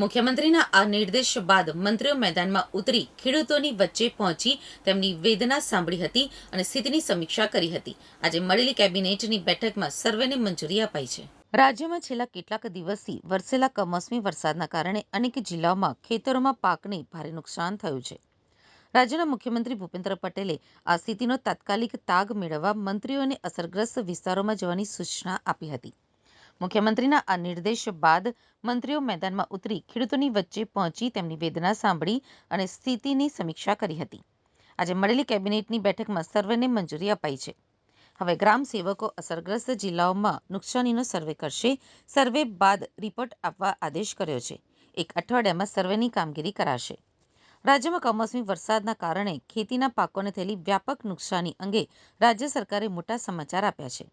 મુખ્યમંત્રીના આ નિર્દેશ બાદ મંત્રીઓ મેદાનમાં ઉતરી ખેડૂતોની વચ્ચે પહોંચી તેમની વેદના સાંભળી હતી અને સ્થિતિની સમીક્ષા કરી હતી. આજે મળેલી કેબિનેટની બેઠકમાં સર્વેને મંજૂરી અપાઈ છે. રાજ્યમાં છેલ્લા કેટલાક દિવસથી વરસેલા કમોસમી વરસાદના કારણે અનેક જિલ્લાઓમાં ખેતરોમાં પાકને ભારે નુકસાન થયું છે. રાજ્યના મુખ્યમંત્રી ભૂપેન્દ્ર પટેલે આ સ્થિતિનો તાત્કાલિક તાગ મેળવવા મંત્રીઓને અસરગ્રસ્ત વિસ્તારોમાં જવાની સૂચના આપી હતી. મુખ્યમંત્રીના આ નિર્દેશ બાદ મંત્રીઓ મેદાનમાં ઉતરી ખેડૂતોની વચ્ચે પહોંચી તેમની વેદના સાંભળી અને સ્થિતિની સમીક્ષા કરી હતી. આજે મળેલી કેબિનેટની બેઠકમાં સર્વેને મંજૂરી અપાઈ છે. હવે ગ્રામ સેવકો અસરગ્રસ્ત જિલ્લાઓમાં નુકસાનીનો સર્વે કરશે. સર્વે બાદ રિપોર્ટ આપવા આદેશ કર્યો છે. એક અઠવાડિયામાં સર્વેની કામગીરી કરાશે. રાજ્યમાં કમોસમી વરસાદના કારણે ખેતીના પાકોને થયેલી વ્યાપક નુકસાની અંગે રાજ્ય સરકારે મોટા સમાચાર આપ્યા છે.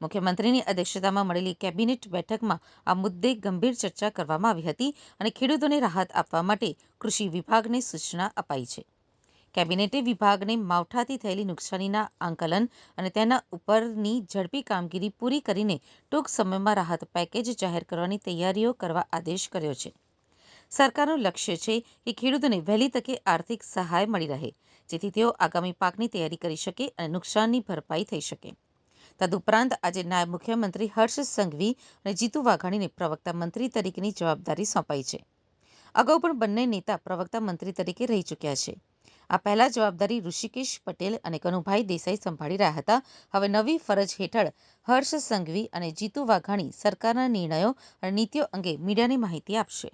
મુખ્યમંત્રીની અધ્યક્ષતામાં મળેલી કેબિનેટ બેઠકમાં આ મુદ્દે ગંભીર ચર્ચા કરવામાં આવી હતી અને ખેડૂતોને રાહત આપવા માટે કૃષિ વિભાગને સૂચના અપાઈ છે. કેબિનેટે વિભાગને માવઠાથી થયેલી નુકસાનીના આંકલન અને તેના ઉપરની ઝડપી કામગીરી પૂરી કરીને ટૂંક સમયમાં રાહત પેકેજ જાહેર કરવાની તૈયારીઓ કરવા આદેશ કર્યો છે. સરકારનું લક્ષ્ય છે કે ખેડૂતોને વહેલી તકે આર્થિક સહાય મળી રહે, જેથી તેઓ આગામી પાકની તૈયારી કરી શકે અને નુકસાનની ભરપાઈ થઈ શકે. તદુપરાંત આજે નાયબ મુખ્યમંત્રી હર્ષ સંઘવી અને જીતુ વાઘાણીને પ્રવક્તા મંત્રી તરીકેની જવાબદારી સોંપાઈ છે. અગાઉ પણ બંને નેતા પ્રવક્તા મંત્રી તરીકે રહી ચૂક્યા છે. આ પહેલા જવાબદારી ઋષિકેશ પટેલ અને કનુભાઈ દેસાઈ સંભાળી રહ્યા હતા. હવે નવી ફરજ હેઠળ હર્ષ સંઘવી અને જીતુ વાઘાણી સરકારના નિર્ણયો અને નીતિઓ અંગે મીડિયાને માહિતી આપશે.